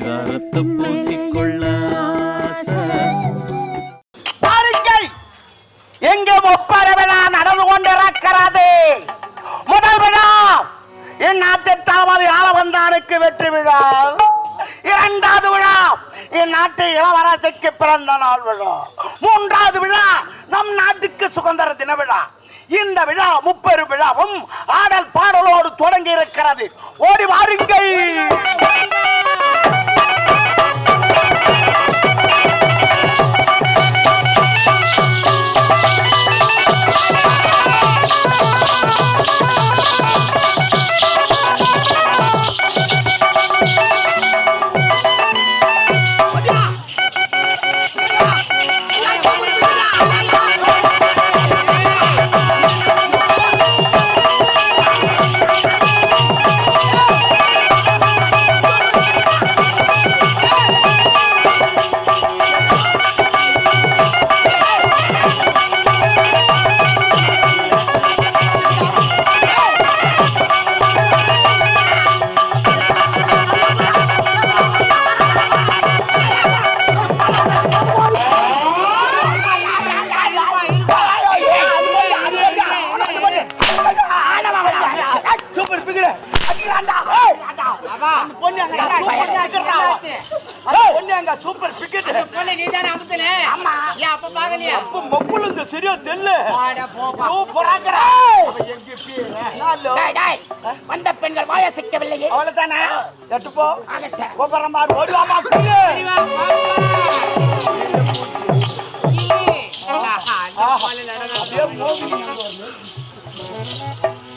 பரிதாரத்தை பூசிக்கொள்ள பாருங்கள் எங்கே ஒப்பர விழா நடந்து கொண்டிருக்கிறது? முதல் விழா என் நாட்டெட்டாவது ஆளவந்தானுக்கு வெற்றி விழா. இரண்டாவது விழா என் நாட்டு இளவரசிக்கு பிறந்த நாள் விழா. மூன்றாவது விழா நம் நாட்டுக்கு சுதந்திர தின விழா. இந்த விழா முப்பெரு விழாவும் ஆடல் பாடலோடு தொடங்கி இருக்கிறது ஓடி வாருங்கள். வந்த பெண்கள் வாய சிக்கவில்லையே. அவ்வளவுதானே எட்டு போ. ஆகட்டும். கோபுரம் பாரு. ஓடுவாமா.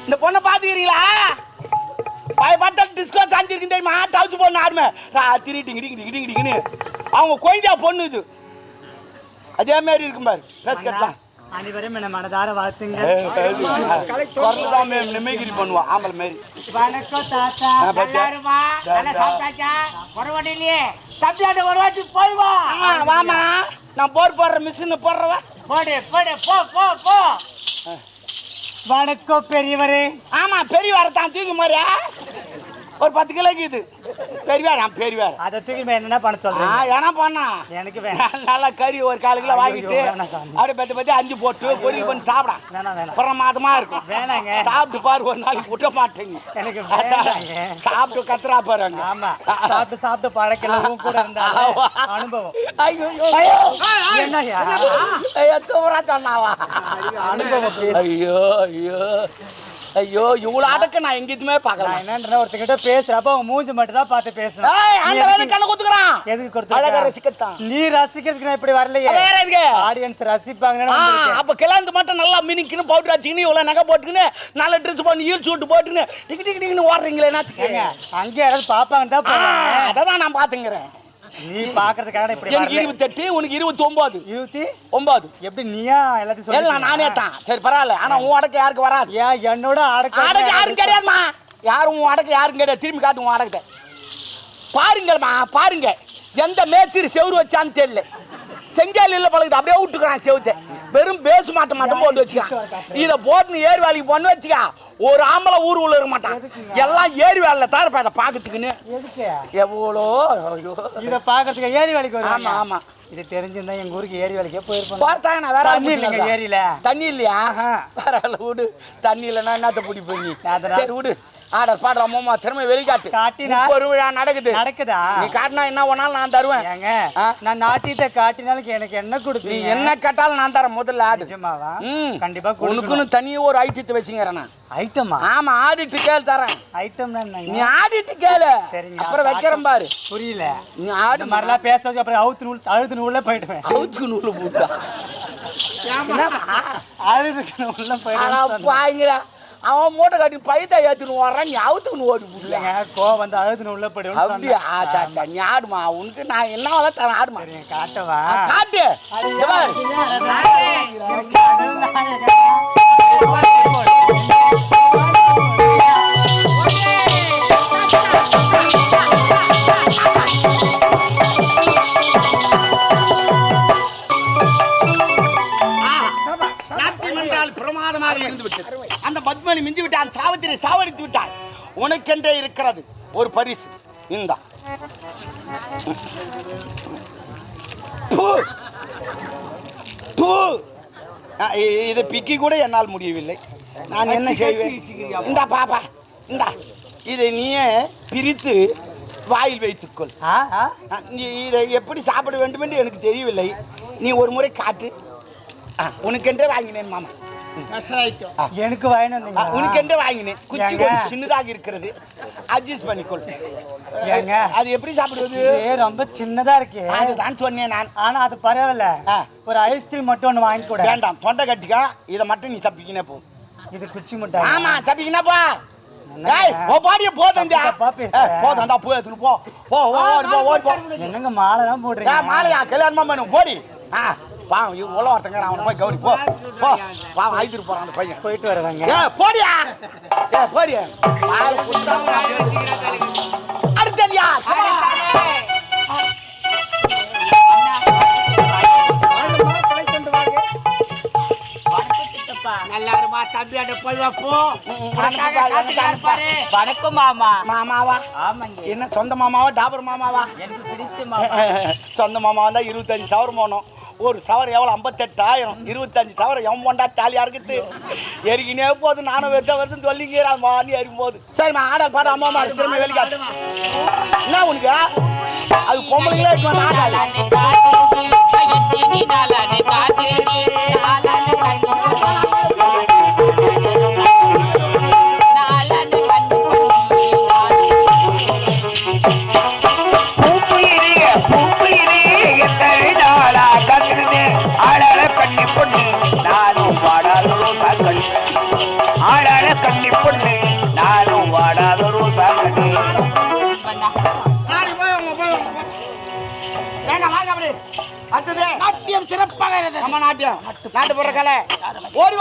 இந்த பொண்ணை பாத்துக்கிறீங்களா? பயப்பட்ட டிஸ்கோ சாந்தி இருக்கு தெரியுமா? டவுச்சு பொண்ணு ஆடுமே. ராத்திரி டிங்கி டிங்கி டிங்கி அவங்க கொய்தா பொண்ணு இது. அதே மாதிரி இருக்கும் பாரு. பேஸ் கட்டலாம். அனைவரும் என்ன மனதார வாழ்த்துங்க நிமைகிரி பண்ணுவான் ஆம்பளை மாரி வணக்கம் தாத்தா பாத்தியா? நல்லா சாப்பிட்டாச்சா? குறைபாடு இல்லையே? தம்பியாண்ட ஒரு வாட்டி போய் வா. ஆ, வாமா நான் போர் போடுற மிஷின் போடுறவா போடு, போடு, போ, போ, போ. வணக்கம் பெரியவரே ஆமா பெரியவார தான் தூக்கி மாதிரியா ஒரு பத்து கிலோக்கு இது பெரியவார் ஆ பெரியவார் அதை தூக்கி என்னென்ன பண்ண ஆ சொல்றீங்க ஏன்னா பண்ணா? எனக்கு நல்லா கறி ஒரு கால் கிலோ வாங்கிட்டு. அப்படியே பத்தி பத்தி அஞ்சு போட்டு பொரியல் பண்ணி சாப்பிடா. வேணாம் பிரமாதமா இருக்கும். வேணாங்க. சாப்பிட்டு பாரு ஒரு நாளைக்கு விட்ட மாட்டேங்க. எனக்கு. சாப்பிட்டு கத்துறா பாருங்க. ஆமா. சாப்பிட்டு சாப்பிட்டு பழக்கல உன் கூட இருந்தா அனுபவம். ஐயோ சூப்பரா சொன்னாவா? அனுபவம். ஐயோ ஐயோ. ஐயோ இவ்வளவு அடக்க நான் எங்கேயுமே பார்க்கல. நான் என்னன்ற ஒருத்தங்கிட்ட பேசுறப்ப அவன் மூஞ்சி மட்டும் தான் பார்த்து பேசுறேன். கண்ணு குத்துக்கிறான்? எதுக்கு கொடுத்து அழகா ரசிக்கத்தான். நீ ரசிக்கிறதுக்கு நான் இப்படி வரலையே. வேற எதுக்கு? ஆடியன்ஸ் வந்திருக்கேன். அப்ப கிளாந்து மட்டும் நல்லா மினிக்குன்னு பவுடர் வச்சுக்கின்னு இவ்வளவு நகை போட்டுக்கின்னு நல்ல ட்ரெஸ் பண்ணி ஈல் சூட்டு போட்டுக்கின்னு டிக்கு டிக்கு டிக்குன்னு ஓடுறீங்களே ஏங்க, அங்கே யாராவது பாப்பாங்க தான் அததான் நான் பாத்துங்கிறேன் நீ பாக்குறதுக்காக இப்படி எனக்கு வரல. இருபத்தெட்டு உனக்கு இருபத்தி ஒன்பது இருபத்தி? ஒன்பது எப்படி நீயா எல்லாத்தையும் சொல்லி நானே தான். சரி பரவாயில்ல. ஆனா உன் அடக்க யாருக்கு வராது? ஏன் என்னோட அடக்க அடக்க யாரும் கிடையாதுமா யாரும் உன் அடக்க யாரும் கிடையாது. திரும்பி காட்டு உன் அடக்கத்தை. பாருங்கள்மா பாருங்க. எந்த மேஸ்திரி செவுரு வச்சான்னு தெரியல. செங்கல் இல்ல பழகுது அப்படியே விட்டுக்கிறான் செவுத்தை. வெறும் பேசு மாட்ட மட்டும் போட்டு வச்சுக்கான் இதை போட்டு ஏரி வேலைக்கு பண்ணு வச்சுக்கா ஒரு ஆம்பளை ஊர் உள்ள இருக்க மாட்டான். எல்லாம் ஏரி வேலையில தரப்ப அதை பார்க்கறதுக்குன்னு. எதுக்கு? எவ்வளோ? இத பாக்குறதுக்கு ஏரி வேலைக்கு வருவாங்க. ஆமா ஆமா. இது தெரிஞ்சிருந்தா எங்க ஊருக்கு ஏரி வேலைக்கே போயிருப்போம். போறதாங்க நான் வேற தண்ணி இல்லைங்க? ஏரியில. தண்ணி இல்லையா? பரவாயில்ல விடு. தண்ணி இல்லைன்னா என்னத்த பிடி அதெல்லாம். சரி விடு. ஆடர் பாடுற அம்மா திறமை வெளிக்காட்டு. காட்டினா? ஒரு விழா நடக்குது. நடக்குதா? நீ காட்டினா என்ன வேணாலும் நான் தருவேன். ஏங்க? நான் நாட்டியத்தை காட்டினாலும் எனக்கு என்ன நீ கொடுப்பீங்க என்ன கேட்டாலும் நான் தரேன் முதல்ல ஆடு. நிஜமாவா? கண்டிப்பா உனக்குன்னு தனியாக ஒரு ஐட்டத்தை வச்சுங்கிறேன் ஐட்டமா ஆமா ஆடிட்டு கேள் தரேன். ஐட்டம்னா நீ ஆடிட்டு கேளு. சரிங்க அப்புறம் வைக்கிறேன் பாரு. புரியல. நீ ஆடு மாதிரிலாம் பேச அப்புறம் அவுத்து நூல் அழுத்து நூல்ல போயிடுவேன். அவுத்துக்கு நூறு போட்டா. அழுதுக்கு ஆனா போயிடுவேன் பாய்ங்கடா அவன் மூட்டை கட்டி பைத்தா ஏத்துன்னு வர்றான் நீ அவுத்துக்கு ஓடி இல்லைங்க கோவம் வந்து அழுது உள்ள போயிடுவேன் அப்படியா? ஆச்சா ஆச்சா நீ ஆடுமா. உனக்கு நான் என்ன வேலை தரேன். ஆடுமா. காட்டவா காட்டு பிரமாதமாக இருந்து விட்டது அந்த பத்மனி மிஞ்சி விட்டான் சாவித்திரி சாவடித்து விட்டான் உனக்கென்றே இருக்கிறது ஒரு பரிசு. இந்தா. இதை பிக்கி கூட என்னால் முடியவில்லை. நான் என்ன செய்வேன்? இந்தா பாப்பா இந்தா. இதை நீயே பிரித்து வாயில் வைத்துக்கொள். இதை எப்படி சாப்பிட வேண்டும் என்று எனக்கு தெரியவில்லை. நீ ஒரு முறை காட்டு. உனக்கென்றே வாங்கினேன் மாமா. ஆ. எனக்கு வாங்கிட்டு ஆ, வந்தீங்க உனக்கென்றே வாங்கினேன். குச்சி சின்னதாக இருக்கிறது. அட்ஜஸ்ட் பண்ணிக்கொள். ஏங்க. அது எப்படி சாப்பிடுவது? இது ரொம்ப சின்னதா இருக்கு. அதுதான் சொன்னேன் நான். ஆனா அது பரவாயில்ல. ஒரு ஐஸ்கிரீம் மட்டும் ஒண்ணு வாங்கி கூட. வேண்டாம். தொண்டை கட்டிக்கா. இதை மட்டும் நீ தப்பிக்கினே போ. இது குச்சி முட்டாய் ஆமா தப்பிக்கினா போ. என்னங்க? மாலை தான் போடுறீங்க? மாலையா? கல்யாணமா போடி ஆ. பாவம் இவன் உள்ள ஒருத்தங்க அவனை போய் கௌரி போ. போ பாவம் ஐந்துட்டு போறான் அந்த பையன். போயிட்டு வருவாங்க ஏ போடியா? ஏ போடியா? ம், உனக்காக வணக்கம் மாமா. மாமாவா? ஆமாங்க. என்ன சொந்த மாமாவா டாபர் மாமாவா? எனக்கு பிடிச்ச மாமா. சொந்த மாமா வந்தா இருபத்தஞ்சு சவரம் போனோம். ஒரு சவரம் எவ்வளோ ஐம்பத்தெட்டாயிரம். இருபத்தஞ்சு சவரம் எவன் போண்டா தாலியாக இருக்குது எரிக்கினே போகுது. நானும் வருஷம் வருஷம் சொல்லிக்கிறான். வாணி எரிக்கும் போது. சரிம்மா ஆடல் பாட அம்மா அம்மா திரும்ப வெளிக்காது என்ன உனக்கு? அது பொம்பளைங்களே இருக்கும் ஆடாது நாட்டியம். நாட்டு போடுற கலை. ஓடி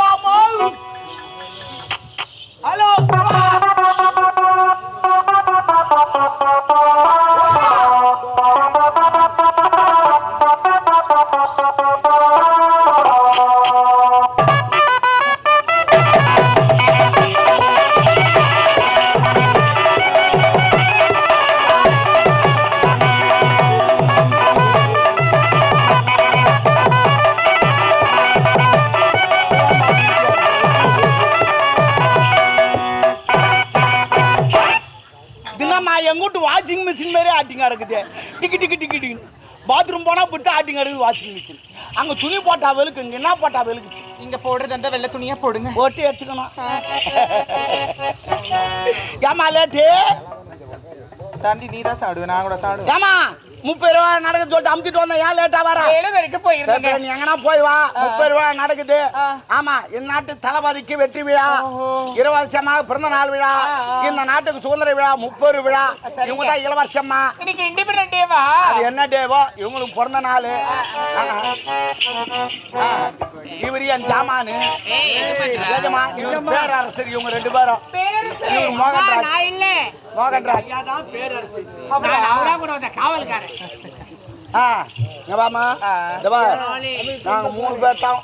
ஆட்டிங்க இருக்குது வாஷிங் மிஷின். அங்க துணி போட்டா வெளுக்கு இங்க என்ன போட்டா வெளுக்கு? நீங்க போடுறது அந்த வெள்ளை துணியா போடுங்க. போட்டு எடுத்துக்கணும். ஏமா லேட்டு? தாண்டி நீ தான் சாப்பிடுவேன் நான் கூட சாப்பிடுவேன் ஏமா முப்பது ரூபா நடக்க சொல்லிட்டு அமுத்திட்டு வந்தேன். ஏன் லேட்டா வர? போயிருந்தேங்க. சரி, நீ எங்கனா போய் வா. முப்பது ரூபா நடக்குது. ஆமா இந்த நாட்டு தளபதிக்கு வெற்றி விழா. இருபது வருஷமாக பிறந்த நாள் விழா இந்த நாட்டுக்கு சுதந்திர விழா முப்பது விழா. இவங்க தான் இளவரசம்மா. இன்னைக்கு இண்டிபெண்டன்ட் டேவா அது என்ன டேவோ இவங்களுக்கு பிறந்த நாள் இவர் என் ஜாமானு. பேரரசர் இவங்க ரெண்டு பேரும். இவர் நான் மோகன்ராஜ். நான் அவரா கூட வந்த காவல்காரன் ஆ இங்க வாம்மா. இந்த பார் நாங்க மூணு பேர் தான்.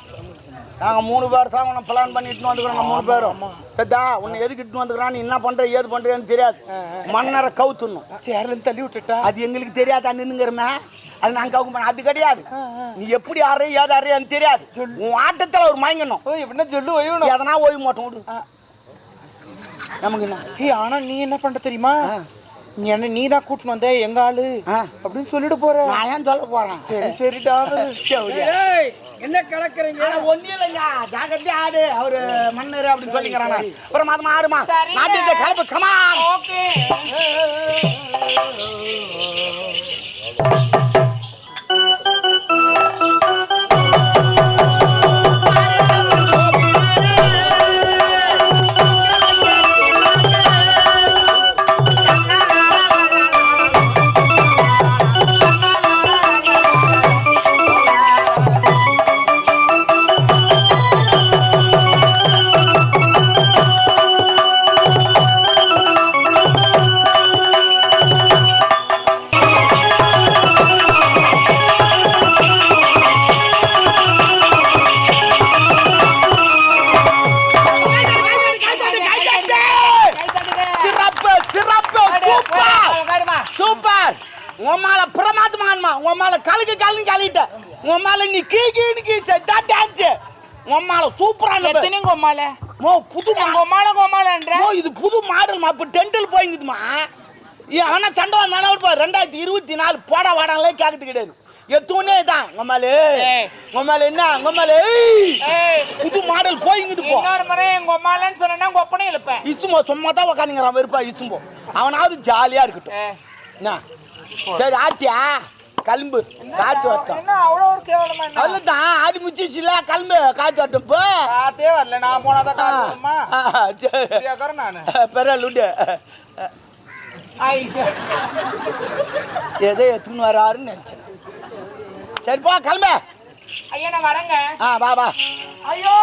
நாங்க மூணு பேர் தான் உன்னை பிளான் பண்ணிட்டு வந்துக்கிறோம் நம்ம மூணு பேரும். சரிதா? உன்னை எதுக்கு இட்டு வந்துக்கிறான் நீ என்ன பண்ற ஏது பண்றேன்னு தெரியாது. மன்னரை கவுத்துணும் சேர்ல இருந்து தள்ளி விட்டுட்டா? அது எங்களுக்கு தெரியாதா நின்னுங்கிறமே? அது நாங்க கவுக்க மாட்டோம் அது கிடையாது. நீ எப்படி ஆடுற ஏது ஆடுறியான்னு தெரியாது. உன் ஆட்டத்துல ஒரு மயங்கணும். எப்படின்னா சொல்லு ஒய்யணும் எதனா ஓய்வு மாட்டோம் விடு. நமக்கு என்ன? ஏய் ஆனா நீ என்ன பண்ற தெரியுமா? நீ என்ன நீ தான் கூட்டின்னு வந்த எங்க ஆளு. அப்படின்னு சொல்லிட்டு போற. நான் ஏன் சொல்ல போறேன்? சரி சரிடா என்ன கலக்குறீங்க? ஆனா ஒண்ணும் இல்லைங்க ஜாகிரதையா ஆடு. அவரு மன்னர் அப்படின்னு சொல்லிக்கிறாங்க அப்புறம் மாதமா ஆடுமா? நாட்டியத்தை கலப்பு கமான் ஓகே உன் மேல நீ கீ கீனு கீ செத்தா டான்ஸ் உன் மேல சூப்பரான எத்தனை கொம்மால மோ புது கொம்மால கொம்மாலன்ற மோ இது புது மாடல்மா இப்போ டென்ட்டில் போயிங்குதுமா? அவனா சண்டை வந்தானே இருப்பா ரெண்டாயிரத்தி இருபத்தி நாலு போட வாடங்களே கேட்கறது கிடையாது. எத்தூனே தான் உங்கம்மாலே. உங்கம்மால என்ன உங்கம்மால புது மாடல் போயிங்குது போ. இன்னொரு முறை எங்க கொம்மாலன்னு சொன்னா கொப்பனை இழுப்பேன். இசுமோ சும்மா தான் உக்காந்துங்கிறான் வெறுப்பா இசும்போ அவனாவது ஜாலியா இருக்கட்டும். என்ன? சரி ஆட்டியா கிளம்பு காத்து வரட்டும் என்ன அவ்வளோ ஒரு கேவலமா அவ்வளோதான் ஆடி முடிச்சிச்சுல கிளம்பு காத்து வரட்டும் இப்போ காத்தே வரல. நான் போனாதான் காத்து சரி. நானு. பெரிய லுண்டு ஐ எதை எடுத்துன்னு வராருன்னு நினச்சேன். சரிப்பா கிளம்பு ஐயா நான் வரேங்க. ஆ வா வா. ஐயோ.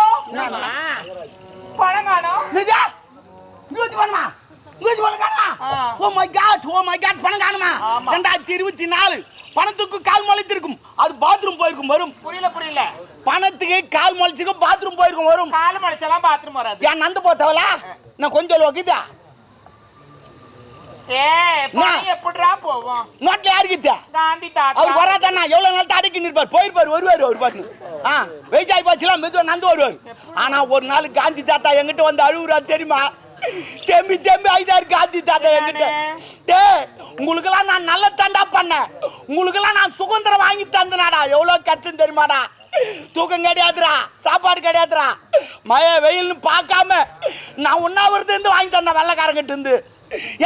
காணோம். நிஜா? வச்சு பண்ணுமா காணுமா ஆ. Oh my God oh my God ஆமா. ரெண்டாயிரத்தி இருபத்தி நாலு பணத்துக்கு கால் முளைத்திருக்கும் அது பாத்ரூம் போயிருக்கும் வரும். புரியல புரியல. பணத்துக்கு கால் முளைச்சிருக்கும் பாத்ரூம் போயிருக்கும் வரும். கால் மடிச்செல்லாம் பாத்ரூம் வராது. ஏன் நந்து போத்தவளா? நான் கொஞ்சம் லோக்கிதா வருவார் ஆனா ஒரு நாள் காந்தி தாத்தா எங்கிட்ட வந்து அழுகுறா தெரியுமா? தெம்பி தெம்பி ஐதாரு காந்தி தாத்தா என்கிட்ட உங்களுக்கெல்லாம் நான் நல்ல தாண்டா பண்ணேன். உங்களுக்கெல்லாம் நான் சுதந்திரம் வாங்கி தந்தனாடா. எவ்வளோ கஷ்டம் தெரியுமாடா? தூக்கம் கிடையாதுடா. சாப்பாடு கிடையாதுடா. மழை வெயில்னு பார்க்காம நான் உண்ணாவிரதம் இருந்து வாங்கி தந்தேன் வெள்ளைக்காரங்கிட்ட இருந்து.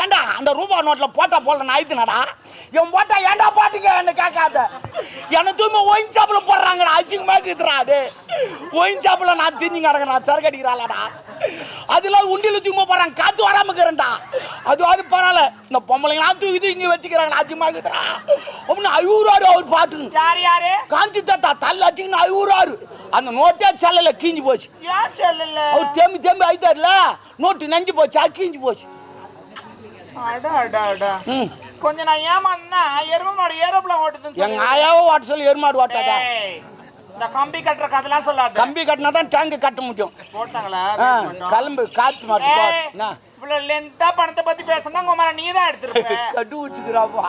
ஏன்டா அந்த ரூபா நோட்ல போட்டா போல நான் ஆயிடுனடா என் போட்டா ஏன்டா போட்டீங்க என்ன கேட்காத? என்ன தூய்மை ஒயின் சாப்பில் போடுறாங்கடா அசிங்கமா இருக்குதுடா அது ஒயின் சாப்பில் நான் திஞ்சி கிடக்குறேன் சரக்கு அடிக்கிறாளடா. அதுல உண்டியில் தூய்மை போடுறாங்க காத்து வராம இருக்கிறேன்டா. அது அது பரவாயில்ல. இந்த பொம்பளைங்களாம் தூக்கி தூக்கி வச்சுக்கிறாங்க அசிங்கமா இருக்குதுடா. அப்படின்னு ஐயூறாரு அவர் பாட்டுங்க யார் யாரு? காந்தி தாத்தா தள்ள அடிச்சுக்கின்னு ஐயூறாரு அந்த நோட்டே செல்லல கீஞ்சு போச்சு. ஏன் செல்லல? அவர் தேம்பி தேம்பி ஆயிட்டார்ல நோட்டு நெஞ்சு போச்சு அக்கீஞ்சு போச்சு. கொஞ்சம் நான் ஏமாந்தா எருமை மாடு ஏரோப்ளான் ஓட்டுதுன்னு எங்க ஆயாவோ ஓட்ட சொல்லி எருமாடு ஓட்டாதா? இந்த கம்பி கட்டுற கதெல்லாம் சொல்லாத. கம்பி கட்டினா தான் டேங்க் கட்ட முடியும். போட்டாங்களா? மாட்டோம். கிளம்பு காத்து மாட்டு போ. ஏய், என்ன? இவ்வளவு லென்த்தா பணத்தை பத்தி பேசணும் மேல நீ தான் எடுத்திருப்ப. கட்டு வச்சுக்கிறாப்பா.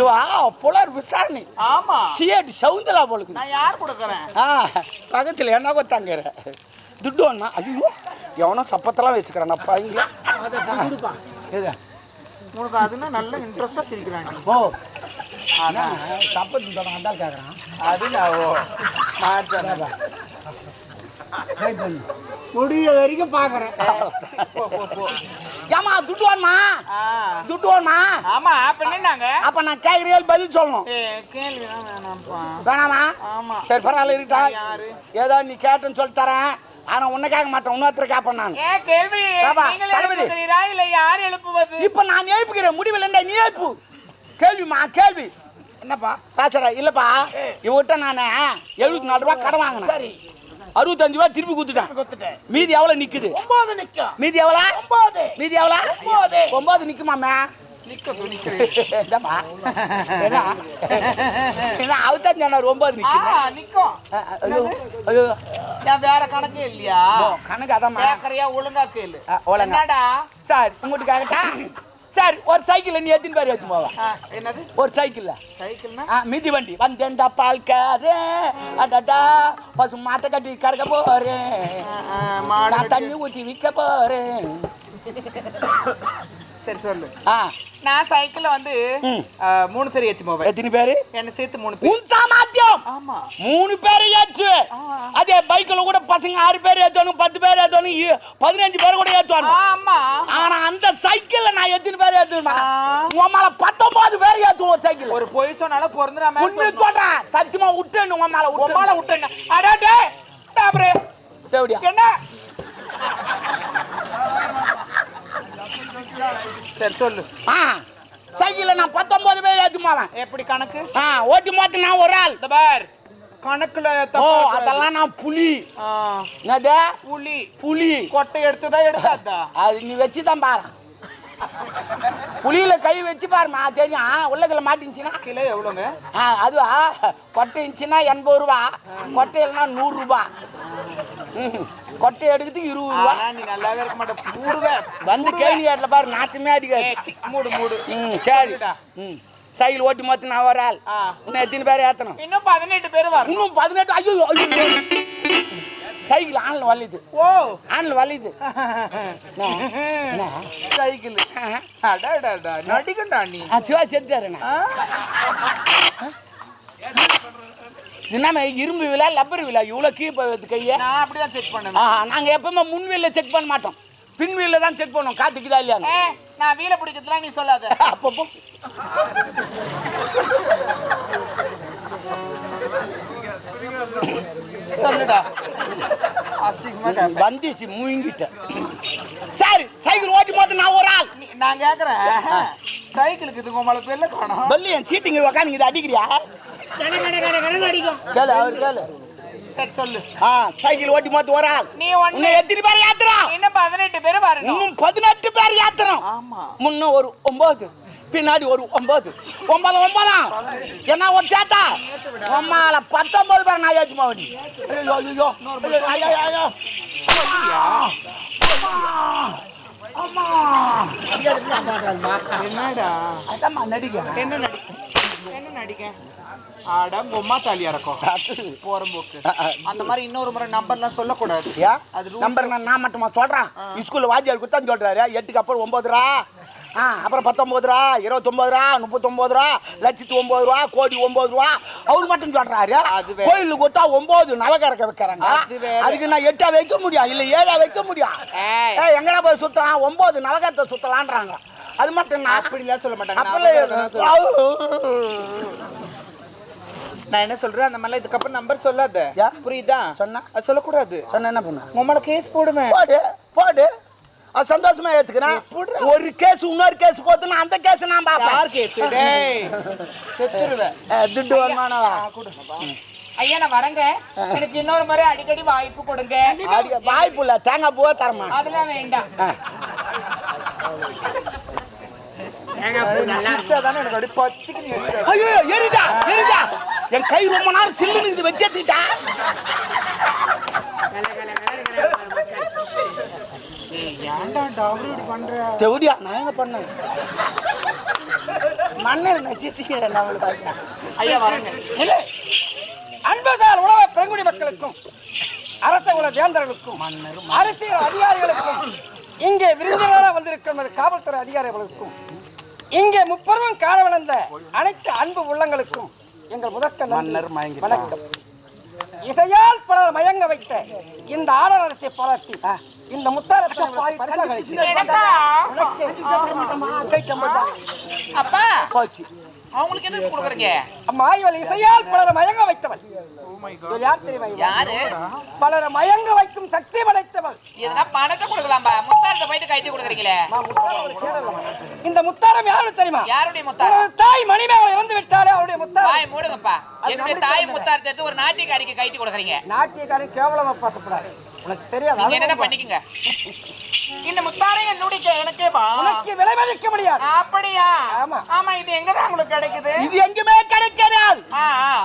இவா புலர் விசாரணை. ஆமா. சிஏடி சவுந்தலா போலுக்கு நான் யார் கொடுக்கறேன்? ஆ பக்கத்தில் என்ன கொத்தாங்கிற? துட்டு ஒண்ணா? ஐயோ எவனோ சப்பத்தெல்லாம் வச்சுக்கிறான். அப்பா இங்களா உனக்கு அதுனா நல்ல இன்ட்ரெஸ்டா சிரிக்கிறான். ஓ. அதான் சப்பத்து தரம் அதான் கேட்குறான் அது ஓ முடிய வரைக்கும் பாக்குறேன். போ போ போ. ஏமா துட்டு வேணுமா? துட்டு வேணுமா? ஆமா பின்னாங்க அப்ப நான் கேட்குறேன் பதில் சொல்லணும். வேணாம்ப்பா. வேணாமா? ஆமா. சரி பரவாயில்ல இருக்கா யாரு? ஏதோ நீ கேட்டுன்னு சொல்லி தரேன். ஆனா உன்னை கேட்க மாட்டேன் இன்னொருத்தர் கேட்பேன் நான். தளபதி. இல்ல யார் எழுப்புவது? இப்ப நான் எழுப்புகிறேன் முடிவில் என்ன நீ எழுப்பு. கேள்விமா கேள்வி. என்னப்பா பேசுற இல்லப்பா. இவகிட்ட நான் எழுபத்தி நாலு ரூபா கடன் வாங்கினேன். சரி. அறுபத்தஞ்சு ரூபா திருப்பி கொடுத்துட்டேன். கொடுத்துட்டேன். மீதி எவ்வளவு நிக்குது? ஒன்பது நிக்கும். மீதி எவ்வளவு? ஒன்பது. மீதி எவ்வளவு? ஒன்பது. ஒன்பது நிக்குமாமே. நிக்க. அவதான் நிக்குது நிக்கும் ஐயோ. ஏன் வேற கணக்கே இல்லையா? கணக்கு அதாம்மா. கேக்கறியா ஒழுங்கா கேளு. ஆ, ஒழுங்கா. என்னடா? சார் உங்கள்கிட்ட கேட்கட்டா சார் ஒரு சைக்கிள் நீ எத்தனை பேர் போவா. ஆ, என்னது? ஒரு சைக்கிள்ல. சைக்கிள்னா? மிதி வண்டி. வந்தேன்டா பால்காரே. அடடா. பசு மாட்டை கட்டி கறக்க போறேன் நான் தண்ணி ஊத்தி விற்க போறேன் சரி சொல்லு. ஆ. நான் சைக்கிள்ல வந்து மூணு பேர் ஏத்தி போவேன். எத்தனை பேரு? என்ன சேர்த்து மூணு பேர். உன் சாமர்த்தியம் ஆமா. மூணு பேரை ஏற்று. அதே பைக்கில் கூட பசங்க ஆறு பேர் ஏற்றணும் பத்து பேர் இ- பதினஞ்சு பேர் கூட ஏற்றுவாங்க ஆமா. ஆனா அந்த சைக்கிள்ல நான் எத்தனை பேர் ஏற்றுவேன் ஆ. உன் மேல பத்தொன்பது பேர் ஏற்றுவோம் ஒரு சைக்கிள் ஒரு பொய் சொன்னால பொருந்துறாம உண்மை சொல்றேன். சத்தியமா விட்டேன் உன் மேல உம்மால விட்டு விட்டேன் அடா தேவடியா என்ன? சரி சொல்லு. ஆ சைக்கிள்ல நான் பத்தொன்பது பேர் ஏற்றுமாவேன் எப்படி கணக்கு? ஆ ஓட்டி மொத்தம் நான் ஒரு ஆள். இந்த பார். கணக்குல ஓ. அதெல்லாம் நான் புலி. என்னது? புலி. புலி. கொட்டை எடுத்ததா எடுத்தாதா அது நீ வச்சு தான் பாரு. புலியில கை வச்சு பாருமா தெரியும். உள்ளத்துல மாட்டிச்சுன்னா கிலோ எவ்வளோங்க? ஆ அதுவா? கொட்டை இருந்துச்சுன்னா எண்பது ரூபா. கொட்டை இல்லைன்னா நூறு ரூபா. ம், கொட்டை எடுக்கிறதுக்கு இருபது ரூபா. நீ நல்லாவே இருக்க மாட்ட. மூடுவே. வந்து கேள்வி கேட்டல பாரு நாட்டுமே அடிக்காது. மூடு மூடு. ம் சரி. சொல்லுடா. ம் சைக்கிள் ஓட்டி மொத்தம் நான் ஒரு ஆள். இன்னும் எத்தனை பேர் ஏத்தணும்? இன்னும் பதினெட்டு பேர் வரும் இன்னும் பதினெட்டு ஐயோ ஐயோ சைக்கிள் ஆன்ல வலிது. ஓ. ஆன்ல வலிது. சைக்கிள். நடிகண்டா நீ. சிவா செத்துட்டாருண்ணா என்னமே இரும்பு விழா லப்பர் விழா இவ்வளோ கீழே கையை. நான் அப்படிதான் செக் பண்ணேன் ஆஹா நாங்கள் எப்பவுமே முன் வீல்ல செக் பண்ண மாட்டோம். பின் வீல்ல தான் செக் பண்ணுவோம். காத்துக்குதா இல்லையான்னு ஏ நான் வீல பிடிக்கிறதுலாம் நீ சொல்லாத. அப்பப்போ சொல்லுடா. வந்துச்சு முழுங்கிட்ட சரி சைக்கிள் ஓட்டி போது நான் ஒரு ஆள். நீ- நான் கேக்குறேன். சைக்கிளுக்கு இதுக்கு உங்களுக்கு வெளில காணும். பல்லி என் சீட்டிங்க உக்காந்து இதை அடிக்கிறியா? கேளு அவர் கேளு. சைக்கிள் ஓட்டி போது ஒரு ஆள். நீ ஒண்ணு. எத்தனை பேர் ஏத்துறோம் இன்னும் பதினெட்டு பேர் வரணும்? இன்னும் பதினெட்டு பேர் ஏத்துறோம் ஆமா. முன்ன ஒரு ஒன்பது பின்னாடி ஒரு ஒன்பது. ஒன்பது ஒன்பதாம் என்ன ஒரு சேத்தா? அம்மால பத்தொன்பது பேர் நான் ஏற்றுமா வண்டி என்னடா? அதாம்மா நடிக்க என்ன நடி என்ன நடிக்க ஆடா பொம்மா தாலியா இருக்கும். போறம்போக்கு அந்த மாதிரி இன்னொரு முறை நம்பர்லாம் சொல்லக்கூடாது. அது. நம்பர் நான் மட்டுமா சொல்றேன்? ஸ்கூல்ல வாத்தியார் கொடுத்தான்னு சொல்றாரு. எட்டுக்கு அப்புறம் ஒன்பதுரா? ஆ அப்புறம் பத்தொம்பது ரூபா இருபத்தொம்பது ரூபா முப்பத்தொம்பது ரூபா லட்சத்து ஒம்பது ரூபா கோடி ஒம்பது ரூபா அவர் மட்டும் சொல்றாரு. கோயிலுக்கு கொடுத்தா ஒம்பது நவகரக்க வைக்கிறாங்க. அதுக்கு நான் எட்டா வைக்க முடியும். இல்ல ஏழா வைக்க முடியும். எங்கடா போய் சுத்தலாம்? ஒம்பது நவகரத்தை சுத்தலான்றாங்க. அது மட்டும் நான் அப்படிலாம் சொல்ல மாட்டாங்க. நான் தான் என்ன சொல்றேன்? அந்த மாதிரிலாம் இதுக்கப்புறம் நம்பர் சொல்லாத. யா? புரியுதா? சொன்னா? அது சொல்லக்கூடாது. சொன்ன என்ன பண்ண? உங்களை கேஸ் போடுவேன். போடு போடு. அது சந்தோஷமா ஏத்துக்கிறேன் ஒரு கேஸ் இன்னொரு கேஸ் போத்துனா அந்த கேஸ் நான் யார் பாப்பேன் கேஸ் டேய் செத்துருவேன். துட்டு வருமானவா ஐயா நான் வரேங்க. எனக்கு இன்னொரு முறை அடிக்கடி வாய்ப்பு கொடுங்க. வாய்ப்பு இல்ல. தேங்காய் பூவா தரமா? அதெல்லாம் வேண்டாம். சிரிச்சாதானே எனக்கு? அப்படியே பத்திக்கு நீ எடுக்கிற. ஐயோ எரிதா எரிதா. என் கை ரொம்ப நேரம் சில்லுன்னு இது வச்சேத்திட்டா தெவடியா நான் எங்க பண்ணேன்? மன்னர் நச்சிச்சிக்கிறேன் நம்மள பாக்க ஐயா வரேங்க. அன்பசார் உணவை பெருங்குடி மக்களுக்கும் அரச குல வேந்தர்களுக்கும் அரசியல் அதிகாரிகளுக்கும் இங்கே விருந்தினராக வந்திருக்கும் நமது காவல்துறை அதிகாரிகளுக்கும் இங்கே முப்பருவம் காண வளர்ந்த அனைத்து அன்பு உள்ளங்களுக்கும் எங்கள் முதற்க மன்னர் மயங்கிட்டார். வணக்கம். இசையால் பலர் மயங்க வைத்த இந்த ஆடல் அரசை பாராட்டி இந்த முத்தாரத்தை அப்பா. போச்சு. அவங்களுக்கு என்ன கொடுக்குறீங்க? அம்மா இவள் இசையால் பலர் மயங்க வைத்தவள். இவள் யார் தெரியுமா? யாரு? பலரை மயங்க வைக்கும் சக்தி படைத்தவள். எதனா பணத்தை கொடுக்கலாம்பா முத்தாரத்தை போயிட்டு கைட்டி கொடுக்குறீங்களே. இந்த முத்தாரம் யாரு தெரியுமா? யாருடைய முத்தாரம்? தாய் மணிமேகலை இறந்து விட்டாலே அவருடைய முத்தாரம். தாய் மூடுங்கப்பா. என்னுடைய தாய் முத்தாரத்தை ஒரு நாட்டியக்காரிக்கு கைட்டி கொடுக்குறீங்க. நாட்டியக்காரன் கேவலமா பார்க்கக்கூடாது. உனக்கு தெரியாது என்னென்ன. பண்ணிக்கங்க? இந்த முத்தாரம் என்னுடைய எனக்கேப்பா உனக்கு விலை மதிக்க முடியாது. அப்படியா? ஆமா. ஆமா இது எங்கதான் உங்களுக்கு கிடைக்குது? இது எங்குமே கிடைக்காது.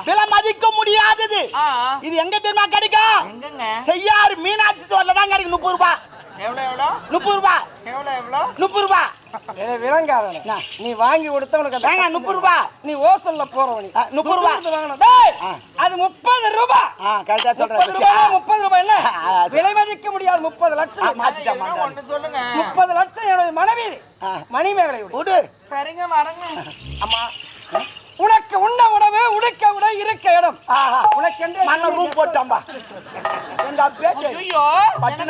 விலை மதிக்க முடியாதது. இது எங்க தெரியுமா கிடைக்கும் எங்கங்க? செய்யாறு மீனாட்சி ஸ்டோர்ல தான் கிடைக்கும். முப்பது ரூபாய். எவ்வளவு எவ்வளவு முப்பது ரூபாய். எவ்வளவு எவ்வளவு முப்பது ரூபாய். விலை விளங்காதவன. நீ வாங்கி கொடுத்த உனக்கு கஷ்டம் முப்பது ரூபா. நீ ஓசல்ல போறவ நீ ஆ, முப்பது ரூபா. வாங்கணும். அது முப்பது ரூபாய் ஆ கரெக்டா முப்பது ரூபாய் சொல்றேன் முப்பது ரூபாய் என்ன. விலை மதிக்க முடியாது முப்பது லட்சம். சொல்லுங்க. முப்பது லட்சம் என்னுடைய மனைவி. மணிமேகலை விடு சரிங்க வரங்க. அம்மா. உனக்கு உண்ண உணவு உடுக்க உடை இருக்க இடம். உனக்கு என்று மண்ண ரூம் போட்டாம்பா. எங்க பேச்சு ஐயோ பத்து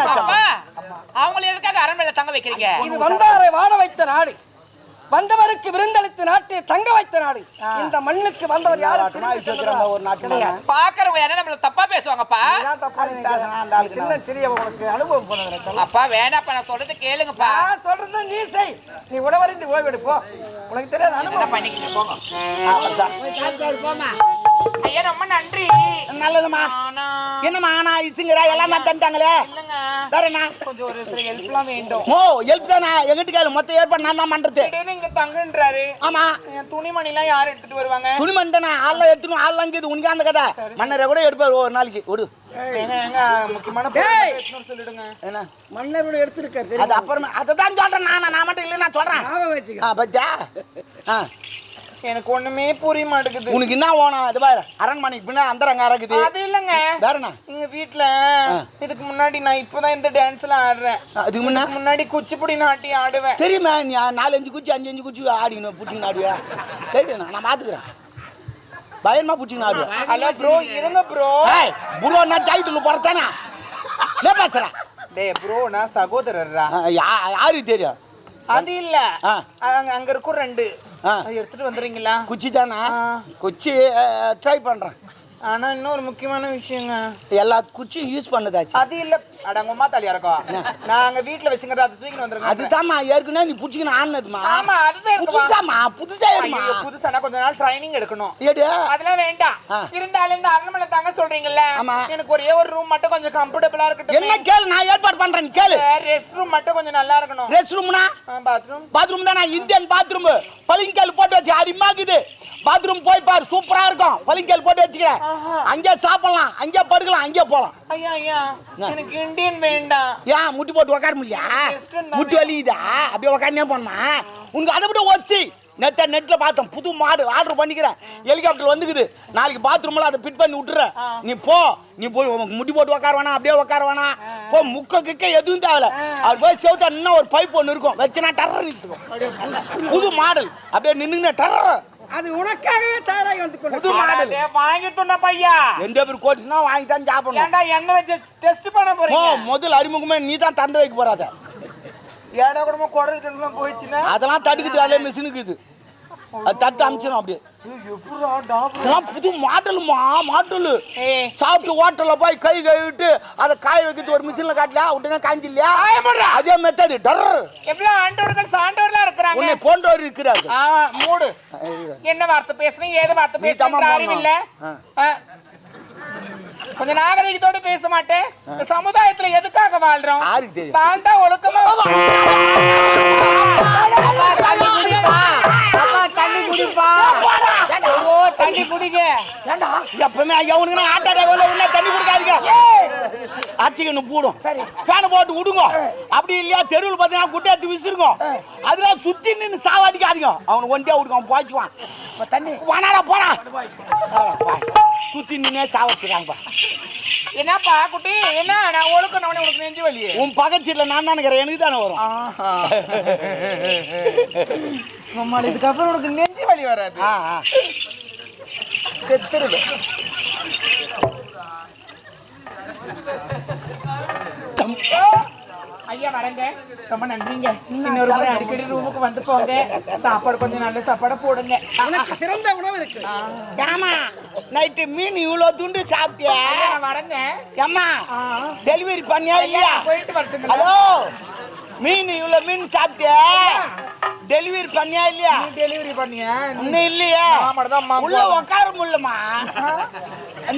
அவங்கள எதுக்காக அரண்மனையில தங்க வைக்கிறீங்க? இது வந்தாரை வாழ வைத்த நாடு. வந்தவருக்கு விருந்தளித்து நாட்டை தங்க வைத்த நாடு. இந்த மண்ணுக்கு வந்தவர் யாரும் ஒரு நாட்டுல பாக்குறவங்க யாரும் நம்மள தப்பா பேசுவாங்கப்பா. சின்ன சிறிய உனக்கு அனுபவம் போனது அப்பா வேணாப்பா நான் சொல்றது கேளுங்கப்பா. நான் சொல்றது நீ செய். நீ உணவறிந்து ஓய்வெடு போ. உனக்கு தெரியாது அனுபவம். பண்ணிக்கிங்க போங்க. ஐயா ரொம்ப நன்றி. நல்லதுமா ஆனா என்னம்மா ஆனா இசுங்கிறா? எல்லாம் தான் தந்துட்டாங்களே இல்லைங்க வேற என்ன? கொஞ்சம் ஒரு சில ஹெல்ப்லாம் வேண்டும். ஓ ஹெல்ப் தானே? எங்கிட்ட கேளு மொத்த ஏற்பாடு நான் தான் பண்றது. திடீர்னு இங்க தங்குன்றாரு. ஆமா. என் துணிமணிலாம் யார் எடுத்துட்டு வருவாங்க? துணிமணி தானே? ஆள்லாம் எடுத்துணும் ஆள்லாம் இருக்குது உனக்கு அந்த கதை. மன்னரை கூட எடுப்பார் ஒரு நாளைக்கு. ஏங்க முக்கியமான. சொல்லிடுங்க. என்ன? மன்னரோட எடுத்திருக்காரு அது? அப்புறமே அதை தான் சொல்றேன் நான் நான் மட்டும் இல்லை நான் சொல்றேன். பத்தியா? ஆ. எனக்கு ஒண்ணுமே புரிய மாட்டேங்குது. உனக்கு என்ன வேணும்? இது பாரு அரண்மனைக்கு பின்ன அந்தரங்க இருக்குது அது இல்லைங்க. வேற என்ன? எங்க வீட்ல இதுக்கு முன்னாடி நான் இப்பதான் இந்த டான்ஸ்ல ஆடுறேன். அதுக்கு முன்ன? முன்னாடி குச்சிப்புடி நாட்டி ஆடுவேன். தெரியுமா? நீ நாலு அஞ்சு குச்சி அஞ்சு அஞ்சு குச்சி ஆடிக்கணும் பிடிச்சிங்க ஆடுவியா தெரியும்? நான் பார்த்துக்கிறேன் பயமா பிடிச்சிங்க ஆடுவேன் ஹலோ ப்ரோ இருங்க ப்ரோ புரோ நான் சாய்ட்டுல போறதானே? என்ன பேசுறேன் டேய் ப்ரோ நான் சகோதரர்ரா. யாருக்கு தெரியும்? அது இல்ல. அங்க அங்க இருக்கும் ரெண்டு. அது எடுத்துட்டு வந்துடுறீங்களா? குச்சி தானே குச்சி ட்ரை பண்றேன். ஆனா இன்னொரு முக்கியமான விஷயங்க. எல்லா குச்சியும் யூஸ் பண்ணதாச்சு. அது இல்ல. அடங்கம்மா தாலியா இருக்கோம் நாங்க வீட்ல வச்சுங்கிறத அது தூக்கி வந்துருங்க. அதுதாம்மா ஏற்கனவே நீ பிடிச்சிக்கணும் ஆடினதுமா ஆமா அதுதான். புதுசாமா புதுசா எடுமா புதுசானா கொஞ்ச நாள் ட்ரைனிங் எடுக்கணும். எடு. அதெல்லாம் வேண்டாம். இருந்தாலும் இந்த அரண்மனை தாங்க சொல்றீங்கல்ல. ஆமா. எனக்கு ஒரே ஒரு ரூம் மட்டும் கொஞ்சம் கம்ஃபர்டபுளா என்ன இருக்கட்டும் கேளு நான் ஏற்பாடு பண்றேன் கேளு. ரெஸ்ட் ரூம் மட்டும் கொஞ்சம் நல்லா இருக்கணும். ரெஸ்ட் ரூம்னா பாத்ரூம் பாத்ரூம் தானே இந்தியன் பாத்ரூம் பளிங்கல் போட்டு வச்சு அருமாக்குது பாத்ரூம் போய் பாரு சூப்பரா இருக்கும். பளிங்கல் போட்டு வச்சுக்கிறேன். அங்கே சாப்பிடலாம் அங்கே படுக்கலாம் அங்கே போலாம் ஐயா ஐயா எனக்கு இந்தியன் வேண்டாம். ஏன் முட்டி போட்டு உட்கார முடியா. முட்டி வலிக்குதா? அப்படியே உட்காந்தே போனமா உனக்கு அதை விட ஒசி நெத்த நெட்ல பார்த்தோம். புது மாடு ஆர்டர் பண்ணிக்கிறேன். ஹெலிகாப்டர் வந்துக்குது. நாளைக்கு பாத்ரூம்ல அதை ஃபிட் பண்ணி விட்டுறேன் நீ போ. நீ போய் முட்டி போட்டு உட்கார வேணாம் அப்படியே உட்கார வேணாம். போ முக்க கிக்க எதுவும் தேவையில்ல. அது போய் செவுத்தா இன்னும் ஒரு பைப் ஒன்று இருக்கும். வச்சுனா டர்ற நிற்கும் புது மாடல். அப்படியே நின்னுங்க டர்ற அது உனக்காகவே தயாராகி வந்து புது மாடல். வாங்கி துண்ண பையா. எந்த பேர் கோச்சுனா வாங்கி தான் சாப்பிடணும். ஏன்டா என்ன வச்சு டெஸ்ட் பண்ண மோ போறீங்க முதல் அறிமுகமே நீ தான் தந்து வைக்க போறாத. ஏடா கூடமா குடல் போயிடுச்சுன்னா? அதெல்லாம் தடுக்குது அதே மிஷினுக்கு இது. தட்டு அமிச்சிடும் அப்படியே. இதெல்லாம் புது மாடலுமா? மாடல். ஏய். சாப்பிட்டு ஹோட்டல்ல போய் கை கழுவிட்டு அதை காய வைக்கிறது ஒரு மிஷின்ல காட்டல? உடனே காய்ஞ்சி இல்லையா அதே மெத்தட் டர். எவ்வளவு ஆண்டவர்கள் சாண்டவர்களா இருக்கிறாங்க? உன்னை போன்றவர் இருக்கிறார் மூடு. என்ன வார்த்தை பேசுறீங்க? ஏது வார்த்தை பேசுறீங்க அறிவு இல்ல. கொஞ்சம் நாகரிகத்தோட பேச மாட்டேன். சமுதாயத்துல எதுக்காக வாழ்றோம்? வாழ்ந்தா ஒழுக்கமா குடிப்பா. ஓ தண்ணி குடிங்க. எப்பவுமே ஐயா உனக்கு நான் உள்ள தண்ணி கொடுக்காதீங்க. ஆச்சிக்கணும் போடும். சரி. ஃபேனை போட்டு விடுங்க. அப்படி இல்லையா தெருவில் பார்த்தீங்கன்னா குட்டை எடுத்து விசிருங்க அதெல்லாம் சுத்தி நின்று சாவாடிக்காதீங்க அவனுக்கு ஒண்டியா விடுங்க அவன் தண்ணி. வானாடா போடா. சுத்தி நின்னே சாவடிச்சுக்காங்கப்பா என்னப்பா குட்டி? என்ன? நான் ஒழுக்கணும் உனக்கு நெஞ்சு வலி. உன் பக்கச்சீட்டில் நான் நினைக்கிறேன் எனக்கு தானே வரும். நம்மள இதுக்கப்புறம் உனக்கு நெஞ்சு வலி வராது. செத்துருது. ஐயா வரங்க. ரொம்ப நன்றிங்க. இன்னொரு முறை அடிக்கடி ரூமுக்கு வந்து போங்க. சாப்பாடு கொஞ்சம் நல்ல சாப்பாடு போடுங்க. உனக்கு சிறந்த உணவு இருக்கு. ஏமா நைட்டு மீன் இவ்வளோ துண்டு சாப்பிட்டியா? வரங்க. ஏம்மா டெலிவரி பண்ணியா இல்லையா? போயிட்டு வரட்டுங்களா? ஹலோ? மீன் இவ்வளோ மீன் சாப்பிட்டியா? டெலிவரி பண்ணியா இல்லையா? டெலிவரி பண்ணியா? இன்னும் இல்லையா? நான் உள்ள உட்கார முடியலமா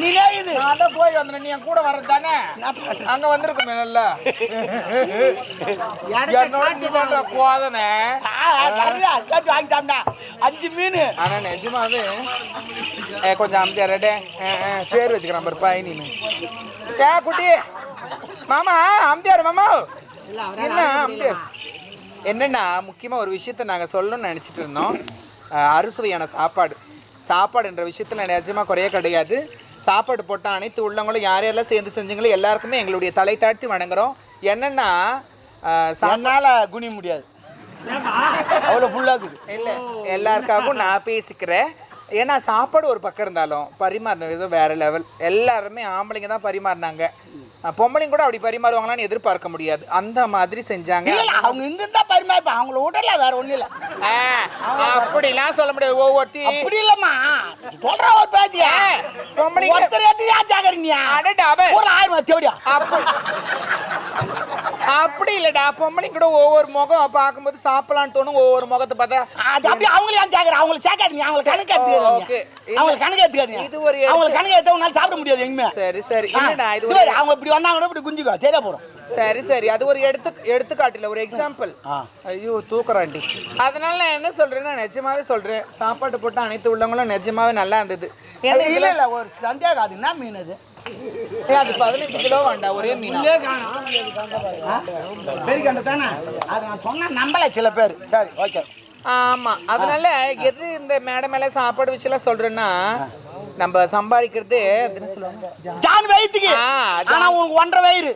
நீலே இது. நான் தான் போய் வந்தேன் நீ என் கூட வர்றது தானே? நான். அங்க வந்திருக்குமே நல்லா. என்னோட நீ கோதனை கேட்டு வாங்கி சாப்பிட்டா. அஞ்சு மீன். ஆனா நிஜமாவே ஏ கொஞ்சம் அமைதியாரடே பேர் வச்சுக்கிறேன் பாரு பயணின்னு ஏ குட்டி. மாமா அமைதியாரு மாமா. என்ன அமைதியார் என்னன்னா முக்கியமா ஒரு விஷயத்த நாங்க சொல்லணும்னு நினைச்சிட்டு இருந்தோம். அறுசுவையான சாப்பாடு. சாப்பாடுன்ற விஷயத்துல நிஜமா குறைய கிடையாது. சாப்பாடு போட்ட அனைத்து உள்ளவங்களும் யார் யாரெல்லாம் சேர்ந்து செஞ்சீங்களோ எல்லாருக்குமே எங்களுடைய தலை தாழ்த்தி வணங்குறோம். என்னன்னா அஹ், சா- என்னால குனிய முடியாது. அவ்வளோ ஃபுல்லாகுது இல்ல எல்லாருக்காகவும் நான் பேசிக்கிறேன். ஏன்னா சாப்பாடு ஒரு பக்கம் இருந்தாலும் பரிமாறின விதம் வேற லெவல் எல்லாருமே ஆம்பளைங்க தான் பரிமாறினாங்க. அஹ் பொம்பளைங்க கூட அப்படி பரிமாறுவாங்களான்னு எதிர்பார்க்க முடியாது. அந்த மாதிரி செஞ்சாங்க. அவங்க இங்க தான் பரிமாறிப்பா. அவங்கள விடல வேற ஒண்ணும் இல்ல. அப்படிலாம் சொல்ல முடியாது. ஒவ்வொருத்தி அப்படி இல்லம்மா. சொல்ற ஒரு பேச்சு ஏய், பொம்பளைங்க- ஒருத்தர் எடுத்து ஏன் ஜாகரணியா அடடா, ஒரு ஆயிரம் தேடியா அப்படி அப்படி இல்லடா. பொம்பளைங்க கூட ஒவ்வொரு முகம் பார்க்கும்போது சாப்பிடலான்னு தோணும். ஒவ்வொரு முகத்தை பார்த்தா அது அப்படியே அவங்கள ஏன் ஜாகர அவங்கள சேர்க்காதீங்க. அவங்கள கணக்கு. எடுத்துக்காதீங்க அவங்கள கணக்கு எடுத்துக்காதீங்க இது ஒரு அவங்கள கணக்கு எடுத்த உன்னால சாப்பிட முடியாது எங்குமே சரி சரி. இல்லடா இது அவங்க இப்படி வந்தாங்கன்னா இப்படி குஞ்சுக்கோ? சரியா போறோம். சரி சரி. அது ஒரு எடுத்து எடுத்துக்காட்டுல ஒரு எக்ஸாம்பிள். ஐயோ தூக்குறாண்டி அதனால நான் என்ன சொல்றேன்னா நிஜமாவே சொல்றேன். சாப்பாடு போட்ட அனைத்து உள்ளவங்களும் நிஜமாவே நல்லா இருந்தது. ஏன்னா இல்ல இல்ல ஒரு சந்தேகம் அது என்ன மீன் அது அது பதினஞ்சு கிலோ வேண்டாம் ஒரே மீனா. பெரிய தானே? அது நான் சொன்னா நம்பல சில பேர். சரி ஓகே. ஆமா. அதனால எது இந்த மேடை மேல சாப்பாடு விஷயம் சொல்றேன்னா நம்ம சம்பாதிக்கிறது அது என்ன சொல்லுவாங்க? ஜான் வயிற்றுக்கு. ஆனா உனக்கு ஒன்றரை வயிறு.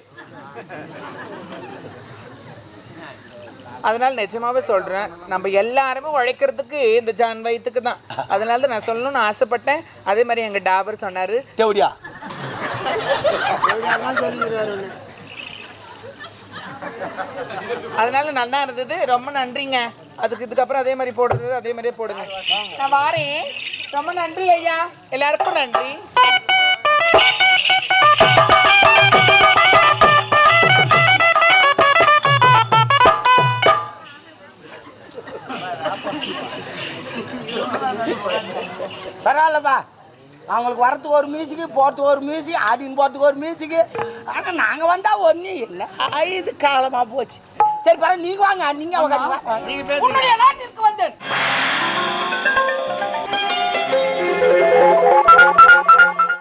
அதனால நிஜமாவே சொல்றேன் நம்ம எல்லாருமே உழைக்கிறதுக்கு இந்த ஜான் வயிற்றுக்கு தான். அதனால தான் நான் சொல்லணும்னு ஆசைப்பட்டேன். அதே மாதிரி எங்க டாபர் சொன்னாரு. தேவடியா? அதனால நல்லா இருந்தது. ரொம்ப நன்றிங்க. அதுக்கு இதுக்கப்புறம் அதே மாதிரி போடுறது அதே மாதிரியே போடுங்க. நான் வாரேன். ரொம்ப நன்றி ஐயா. எல்லாருக்கும் நன்றி. பரவாயில்லப்பா. அவங்களுக்கு வரத்துக்கு ஒரு மியூசிக்கு போகிறதுக்கு ஒரு மியூசிக் ஆடின்னு போகிறதுக்கு ஒரு மியூசிக்கு ஆனால் நாங்கள் வந்தால் ஒன்று இல்லை. இது காலமாக போச்சு. சரி பரவாயில்ல நீங்கள் வாங்க நீங்கள் அவங்க உன்னுடைய நாட்டிற்கு வந்தேன்.